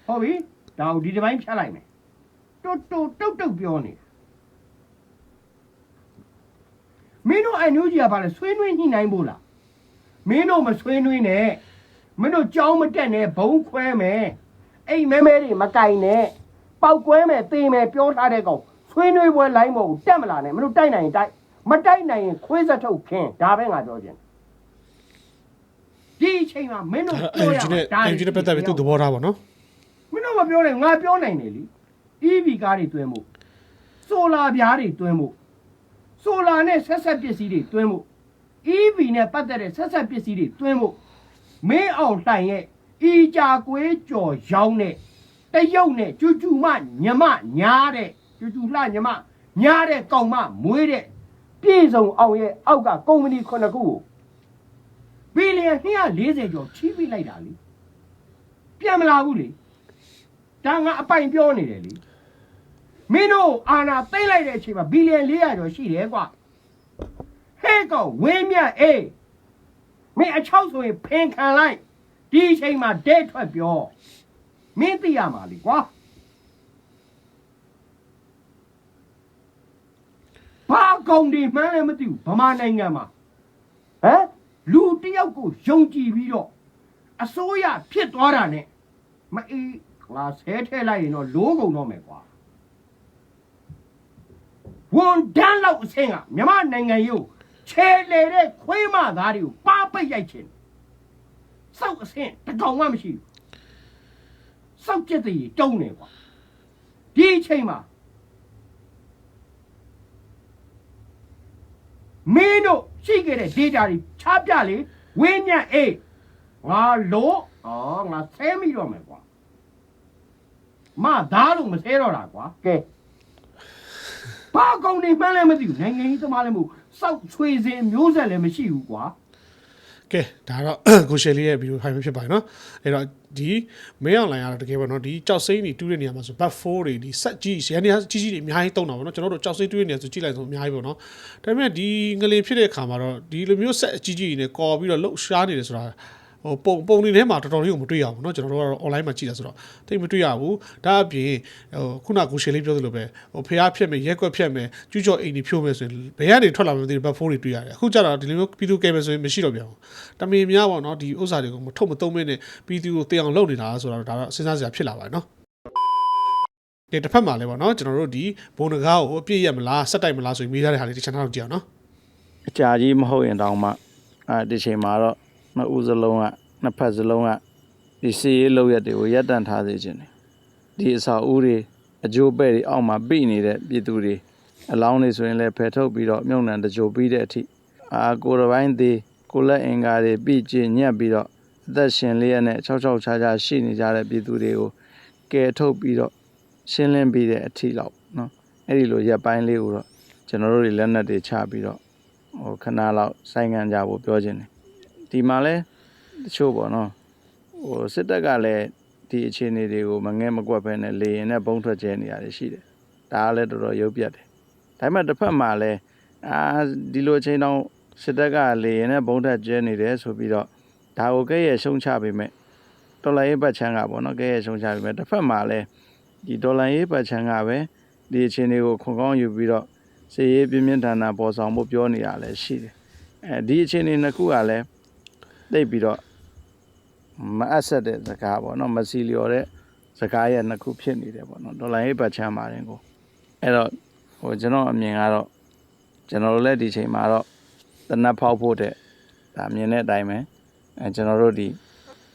ဟုတ်ပြီဒါကိုဒီတစ်ပိုင်းဖြတ်လိုက်မယ်တူတူတုတ်တုတ်ပြောနေမင်းတို့အန်ယူဂျီကဘာလဲဆွေးနွေးညှိနှိုင်းဖို့လားမင်းတို့မဆွေးနွေးနဲ့မင်းတို့ကြောင်းမတက်နဲ့ဘုံခွဲမယ်အိမ်မဲမဲတွေမကင်နဲ့ပောက်ကွဲမယ်သေမယ်ပြောထားတဲ့ကောင်ဆွေးနွေးပွဲလိုင်းမဟုတ်တက်မလာနဲ့မင်းတို့တိုက်နိုင်ရင်တိုက်မတိုက်နိုင်ရင်ခွေးစက်ထုတ်ခင်းဒါပဲငါပြောချင်တယ်ဒီအချိန်မှာမင်းတို့ဒါပြောအဲ့ရဒီမှာနဲ့အဲ့ဒီနဲ့ပတ်သက်ပြီးသူ့သဘောထားပါနော် မင်းတို့မပြောနဲ့ငါပြောနိုင်တယ်လी EV ကားတွေတွင်းမှုဆိုလာပြားတွေတွင်းမှုဆိုလာနဲ့ဆက်ဆက်ပစ္စည်းတွေတွင်းမှု EV နဲ့ပတ်သက်တဲ့ဆက်ဆက်ပစ္စည်းတွေတွင်းမှုမင်းအောင်လှိုင်ရဲ့ဤကြကွေးကြော်ရောင်းတဲ့တရုတ်နဲ့ကျူကျူမညမညားတဲ့ကျူကျူလှညမညားတဲ့ကောင်မမွေးတဲ့ပြည်စုံအောင်ရဲ့အောက်ကကုမ္ပဏီခုနှစ်ခုကိုဘီလီယံ240ကျော်ချီးပေးလိုက်တာလीပြန်မလာဘူးလေ ဒါငါအပိုင်ပြောနေတယ်လေမင်းတို့အာနာသိမ့်လိုက်တဲ့အချိန်မှာဘီလီယံ400ကျော်ရှိတယ်ကွာဟဲ့ကောင်ဝင်းမြတ်အေးမင်းအချောက်ဆိုရင်ဖင်ခံလိုက်ဒီအချိန်မှာဒဲထွက်ပြောမင်းသိရမှာလေကွာဘာကောင်ဒီမှန်းလည်းမသိဘူးဗမာနိုင်ငံမှာဟမ်လူတစ်ယောက်ကိုယုံကြည်ပြီးတော့အစိုးရဖြစ်သွားတာနဲ့မအေး ငါဆဲထဲလိုက်ရင်တော့လိုးကုန်တော့မယ်ကွာဝန်ဒန်းလောက်အဆင့်ကမြမနိုင်ငံရုပ်ချဲလေတဲ့ခွေးမသားတွေကိုပါပိတ်ရိုက်ချင်စောက်အဆင့်တစ်ကောင်မှမရှိဘူးစောက်ကျက်တည်းတုံးနေကွာဒီအချိန်မှာမင်းတို့ရှိခဲ့တဲ့ data တွေချပြလေဝင်းညံ့အေးငါလို့အော်ငါဆဲမိတော့မယ်ကွာ မသားလို့မဆဲတော့တာကွာကဲဘာကောင်နေမှန်းလည်းမသိဘူးနိုင်ငံကြီးသမားလည်းမဟုတ်စောက်ချွေစင်မျိုးဆက်လည်းမရှိဘူးကွာကဲဒါတော့ကိုရှယ်လေးရဲ့ဗီဒီယိုဖိုင်ပဲဖြစ်ပါတယ်နော်အဲ့တော့ဒီမင်းအွန်လိုင်းကတော့တကယ်ပေါ့နော်ဒီကြောက်စိမ့်တွေတူးတဲ့နေရာမှာဆိုဘတ်4တွေဒီဆက်ကြီးရန်နေရာကြီးကြီးတွေအများကြီးတုံးတာပေါ့နော်ကျွန်တော်တို့ကြောက်စိမ့်တူးတဲ့နေရာဆိုကြည့်လိုက်ဆိုအများကြီးပေါ့နော်ဒါပေမဲ့ဒီငလေဖြစ်တဲ့အခါမှာတော့ဒီလိုမျိုးဆက်အကြီးကြီးတွေနဲ့ကော်ပြီးတော့လှုပ်ရှားနေတယ်ဆိုတာ ဟိုပုံပုံနေထဲမှာတော်တော်လေးကိုမတွေ့ရဘူးเนาะကျွန်တော်တို့ကတော့ online မှာကြည့်တာဆိုတော့တိတ်မတွေ့ရဘူးဒါအပြင်ဟိုခုနကကိုရှယ်လေးပြောသလိုပဲဟိုဖျားဖြက်မယ်ရက်ကွက်ဖြက်မယ်ကျူးကျော်အိမ်တွေဖြိုးမယ်ဆိုရင်ဘယ်ကနေထွက်လာမှမသိဘူးဘတ်ဖိုးတွေတွေ့ရတယ်အခုကျတော့ဒီလိုမျိုးပြည်သူကဲမယ်ဆိုရင်မရှိတော့ပြန်ဘူးတမင်များပေါ့เนาะဒီဥစ္စာတွေကိုမထုတ်မသုံးမနဲ့ပြည်သူကိုတေအောင်လုပ်နေတာဆိုတော့ဒါတော့စဉ်းစားစရာဖြစ်လာပါတယ်เนาะကဲတစ်ဖက်မှာလည်းပေါ့เนาะကျွန်တော်တို့ဒီဘုံတကားကိုအပြည့်ရက်မလားစက်တိုက်မလားဆိုရင်မိသားတဲ့ဟာလေးတစ်ချမ်းတော့ကြည့်အောင်เนาะ အကြာကြီးမဟုတ်ရင်တောင်မှအဲဒီချိန်မှာတော့ နှစ်ဦးစလုံးကနှစ်ဖက်စလုံးကဒီစီရေးလောက်ရက်တွေကိုရပ်တန့်ထားစေခြင်းတယ်ဒီအစာဦးတွေအကျိုးပဲ့တွေအောက်မှာပြိနေတဲ့ပြည်သူတွေအလောင်းတွေဆိုရင်လည်းဖယ်ထုတ်ပြီးတော့မြုံနှံတကြိုပြီးတဲ့အထိအာကိုယ်တစ်ပိုင်းသေးကိုယ်လက်အင်္ကာတွေပြည့်ကျညက်ပြီးတော့အသက်ရှင်လျက်နဲ့၆၆ခြားခြားရှိနေကြတဲ့ပြည်သူတွေကိုကယ်ထုတ်ပြီးတော့ရှင်းလင်းပြီးတဲ့အထိလောက်နော်အဲ့ဒီလိုရက်ပိုင်းလေးကိုတော့ကျွန်တော်တို့တွေလက်နက်တွေချပြီးတော့ဟိုခဏလောက်စိုင်းငံကြဖို့ပြောခြင်းတယ် ဒီမှာလဲတချို့ပေါ့နော်ဟိုစစ်တပ်ကလည်းဒီအခြေအနေတွေကိုမငဲမကွက်ပဲနဲ့လေရင်နဲ့ဘုံထွက်ကျဲနေရတယ်ရှိတယ်ဒါကလည်းတော်တော်ရုပ်ပြတ်တယ်ဒါပေမဲ့တစ်ဖက်မှာလဲအာဒီလိုအချိန်တောင်စစ်တပ်ကလေရင်နဲ့ဘုံထွက်ကျဲနေတယ်ဆိုပြီးတော့ဒါကိုကဲ့ရဲ့ရှုံချပေမဲ့ဒေါ်လာရေးပတ်ချမ်းကပေါ့နော်ကဲ့ရဲ့ရှုံချပေမဲ့တစ်ဖက်မှာလဲဒီဒေါ်လာရေးပတ်ချမ်းကပဲဒီအခြေအနေကိုခွန်ကောင်းယူပြီးတော့စေရေးပြင်းပြင်းထန်ထန်ပေါ်ဆောင်ဖို့ပြောနေတာလည်းရှိတယ်အဲဒီအခြေအနေနှစ်ခုကလည်း သိပ်ပြီးတော့မအပ်ဆက်တဲ့ဇကားပေါ့နော်မစီလျော်တဲ့ဇကားရဲ့နှစ်ခုဖြစ်နေတယ်ပေါ့နော်ဒေါ်လာရေးပတ်ချမ်းပါတယ်ကိုအဲ့တော့ဟိုကျွန်တော်အမြင်ကတော့ကျွန်တော်တို့လည်းဒီချိန်မှာတော့တနတ်ဖောက်ဖို့တဲ့ဒါမြင်တဲ့အတိုင်းပဲအဲကျွန်တော်တို့ဒီ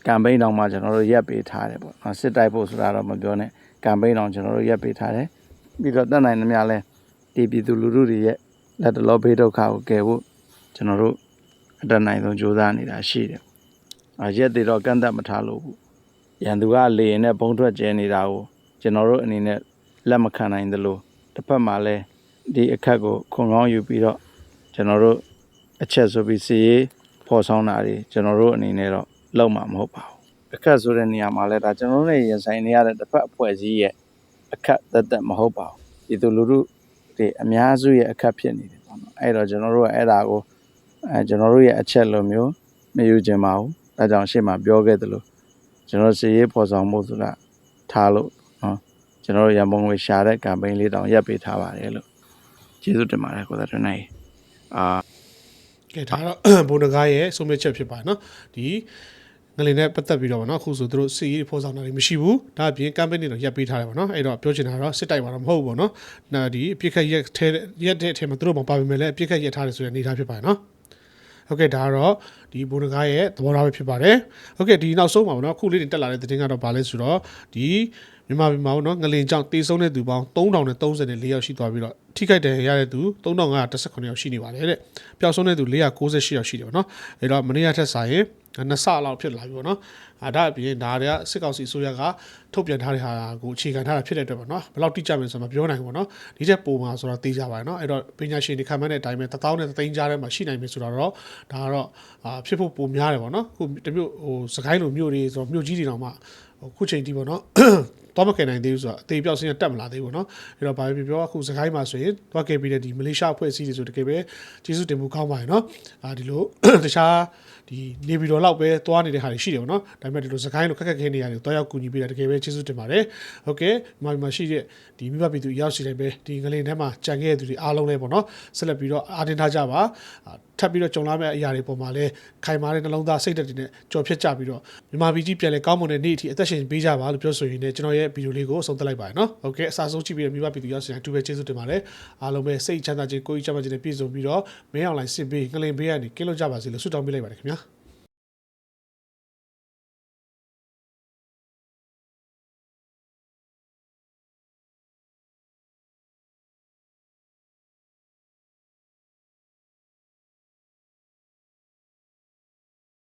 ကမ်ပိန်းတောင်မှကျွန်တော်တို့ရက်ပေးထားတယ်ပေါ့နော်စစ်တိုက်ဖို့ဆိုတာတော့မပြောနဲ့ကမ်ပိန်းတောင်ကျွန်တော်တို့ရက်ပေးထားတယ်ပြီးတော့တတ်နိုင်သမျှလဲဒီပြည်သူလူထုတွေရဲ့လက်တလောဘေးဒုက္ခကိုကယ်ဖို့ကျွန်တော်တို့ အတတ်နိုင်ဆုံးကြိုးစားနေတာရှိတယ်။အရက်တွေတော့ကန့်သက်မထားလို့ဘူး။ရန်သူကလေရင်နဲ့ဘုံထွက်ကျဲနေတာကိုကျွန်တော်တို့အနေနဲ့လက်မခံနိုင်သလိုတစ်ဖက်မှာလဲဒီအခက်ကိုခွန်ကောင်းယူပြီးတော့ကျွန်တော်တို့အချက်ဆိုပြီးစီရေးဖော်ဆောင်တာတွေကျွန်တော်တို့အနေနဲ့တော့လုံးမှာမဟုတ်ပါဘူး။အခက်ဆိုတဲ့နေရာမှာလဲဒါကျွန်တော်တို့နဲ့ရင်ဆိုင်နေရတဲ့တစ်ဖက်အဖွဲ့အစည်းရဲ့အခက်သက်သက်မဟုတ်ပါဘူး။ဒီလိုလူထုတွေအများစုရဲ့အခက်ဖြစ်နေတယ်ပေါ့နော်။အဲ့တော့ကျွန်တော်တို့ကအဲ့ဒါကို အဲကျွန်တော်တို့ရဲ့အချက်လိုမျိုးမယူချင်ပါဘူး။ဒါကြောင့်ရှေ့မှာပြောခဲ့သလိုကျွန်တော်စီရေးဖော်ဆောင်မှုဆိုတာထားလို့နော်ကျွန်တော်တို့ရန်ပုံငွေရှာတဲ့ campaign လေးတောင်ရပ်ပေးထားပါတယ်လို့ကျေးဇူးတင်ပါတယ်ကိုသက်ထွန်းနိုင်အာကဲဒါကတော့ဘုံတကားရဲ့ဆုံးဖြတ်ချက်ဖြစ်ပါတယ်နော်ဒီငလင်နဲ့ပတ်သက်ပြီးတော့ဗောနော်အခုဆိုသူတို့စီရေးဖော်ဆောင်တာတွေမရှိဘူးဒါအပြင် campaign တွေတော့ရပ်ပေးထားတယ်ဗောနော်အဲ့တော့ပြောချင်တာကတော့စစ်တိုက်ပါတော့မဟုတ်ဘူးဗောနော်နာဒီအပြစ်ခတ်ရက်ထဲရက်တဲ့အထက်မှာသူတို့မပါပေမဲ့လည်းအပြစ်ခတ်ရက်ထားတယ်ဆိုတဲ့အနေအထားဖြစ်ပါတယ်နော် ဟုတ်ကဲ့ဒါကတော့ဒီဘုံတကားရဲ့သဘောထားပဲဖြစ်ပါတယ်ဟုတ်ကဲ့ဒီနောက်ဆုံးပါဗောနော်အခုလေးတင်တက်လာတဲ့သတင်းကတော့ဗာလဲဆိုတော့ဒီမြန်မာပြည်မှာဗောနော်ငလင်ကြောင့်တေဆုံးတဲ့သူပေါင်း3034ယောက်ရှိသွားပြီးတော့ထိခိုက်တယ်ရတဲ့သူ3518ယောက်ရှိနေပါတယ်တဲ့ပျောက်ဆုံးတဲ့သူ498ယောက်ရှိတယ်ဗောနော်အဲ့တော့မနေ့ကထက်စာရင် နှစ်ဆလောက်ဖြစ်လာပြီဗောနော်အာဒါအပြင်ဒါတွေကစစ်ကောင်စီအစိုးရကထုတ်ပြန်ထားတဲ့ဟာကိုအခြေခံထားတာဖြစ်တဲ့အတွက်ဗောနော်ဘယ်လောက်တိကျမလဲဆိုတော့မပြောနိုင်ဘူးဗောနော်ဒီချက်ပုံမှာဆိုတော့သိကြပါတယ်နော်အဲ့တော့ပညာရှင်တွေခံမှန်းတဲ့အတိုင်းပဲ1000နဲ့3000ကြားထဲမှာရှိနိုင်ပြီဆိုတော့ဒါကတော့အာဖြစ်ဖို့ပုံများတယ်ဗောနော်ခုတမျိုးဟိုစကိုင်းလိုမျိုးတွေဆိုတော့မျိုးကြီးတွေတောင်မှဟိုခုချိန်ဒီဗောနော် တော့မခင်နိုင်သေးဘူးဆိုတော့အသေးပြောက်စင်းတက်မလာသေးဘူးเนาะအဲ့တော့ဘာပဲပြောအခုစကိုင်းမှာဆိုရင်သွားခဲ့ပြီးတဲ့ဒီမလေးရှားအဖွဲ့အစည်းတွေဆိုတကယ်ပဲကျေးဇူးတင်မှုကောင်းပါတယ်เนาะအာဒီလို တခြားဒီနေပြည်တော်လောက်ပဲသွားနေတဲ့ဟာတွေရှိတယ်ဗောနော်ဒါပေမဲ့ဒီလိုစကိုင်းလိုခက်ခက်ခဲနေရတယ်သွားရောက်ကူညီပေးတာတကယ်ပဲကျေးဇူးတင်ပါတယ်ဟုတ်ကဲ့ဒီမှာရှိတဲ့ဒီမိဘပြည်သူရောက်စီတိုင်းပဲဒီငလင်ထဲမှာကြံခဲ့တဲ့သူတွေအားလုံးလဲဗောနော်ဆက်လက်ပြီးတော့အားတင်ထားကြပါအာထပ်ပြီးတော့ကြုံလာမယ့်အရာတွေပေါ်မှာလဲခိုင်မာတဲ့နှလုံးသားစိတ်ဓာတ်တွေနဲ့ကြော်ဖြတ်ကြပြီးတော့မြန်မာပြည်ကြီးပြန်လဲကောင်းမွန်တဲ့နေ့အထိအသက်ရှင်ပေးကြပါလို့ပြောဆိုရင်းနဲ့ကျွန်တော်ရဲ့ ့ဗီဒီယိုလေးကိုဆုံးသက်လိုက်ပါတယ်နော်ဟုတ်ကဲ့အစားဆုံးကြည့်ပြီးတော့မိဘပြည်သူရောက်စီတိုင်းအတူပဲကျေးဇူးတင်ပါတယ်အားလုံးပဲစိတ်ချမ်းသာခြင်းကိုယ်ကြီးချမ်းသာခြင်းနဲ့ပြည့်စုံပြီးတော့မင်းအောင်လိုင်းစစ်ပေးငလင်ပေးကနေကင်းလို့ကြပါစေလို့ဆုတောင်းပေးလိုက်ပါတယ်ခင်ဗျာ